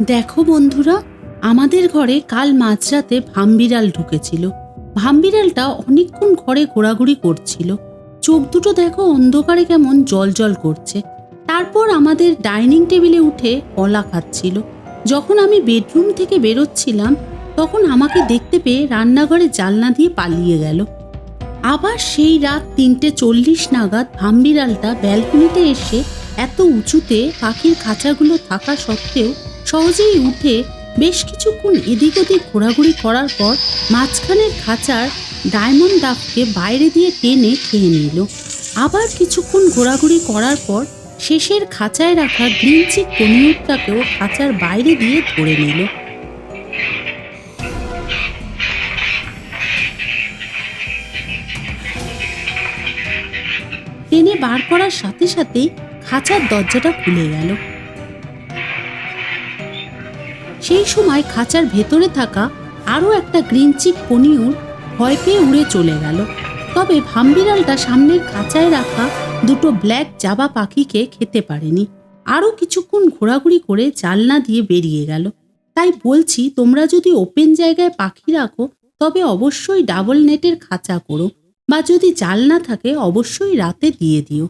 দেখো বন্ধুরা, আমাদের ঘরে কাল মাঝরাতে ভামবিড়াল ঢুকেছিল। ভামবিড়ালটা অনেকক্ষণ ঘরে ঘোরাঘুরি করছিল। চোখ দুটো দেখো অন্ধকারে কেমন জল জল করছে। তারপর আমাদের ডাইনিং টেবিলে উঠে কলা খাচ্ছিল। যখন আমি বেডরুম থেকে বেরোচ্ছিলাম, তখন আমাকে দেখতে পেয়ে রান্নাঘরে জালনা দিয়ে পালিয়ে গেল। আবার সেই রাত তিনটে চল্লিশ নাগাদ ভামবিড়ালটা ব্যালকনিতে এসে এত উঁচুতে পাখির খাঁচাগুলো থাকা সত্ত্বেও সহজেই উঠে বেশ কিছুক্ষণ এদিক ওদিক ঘোরাঘুরি করার পর মাঝখানের খাঁচার ডায়মন্ড ডাককে বাইরে দিয়ে টেনে খেয়ে নিল। আবার কিছুক্ষণ ঘোরাঘুরি করার পর শেষের খাঁচায় রাখা গ্রিন চিক পনিরটাকেও খাঁচার বাইরে দিয়ে ধরে নিল। টেনে বার করার সাথে সাথেই খাঁচার দরজাটা খুলে গেল। সেই সময় খাঁচার ভেতরে থাকা আরও একটা গ্রিন চিক পনিউর ভয় পেয়ে উড়ে চলে গেল। তবে ভামবিড়ালটা সামনের খাঁচায় রাখা দুটো ব্ল্যাক জাবা পাখিকে খেতে পারেনি। আরও কিছুক্ষণ ঘোরাঘুরি করে জালনা দিয়ে বেরিয়ে গেল। তাই বলছি, তোমরা যদি ওপেন জায়গায় পাখি রাখো, তবে অবশ্যই ডাবল নেটের খাঁচা করো, বা যদি জাল না থাকে, অবশ্যই রাতে দিয়ে দিও।